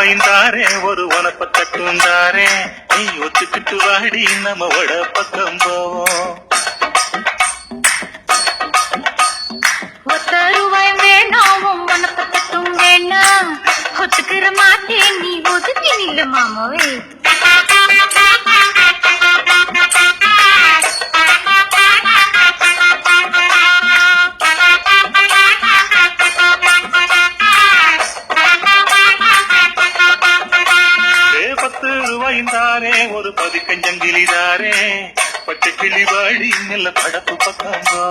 வைந்தாரே ஒரு உனப்பத்தை தூந்தாரே நீ ஒத்துக்கிட்டு வாடி நம்ம வட பக்கம் போவோம். ஒத்தருவாய் வேணாம் உனப்பத்தை தூங்க வேணாம். ஒத்துக்கிற மாட்டே நீ மாமாவே. பாய்ந்தாரே ஒரு பதிக்கஞ்சங்கிலிதாரே பச்சை கிளிவாடி மெல்ல படப்பு பக்காங்கோ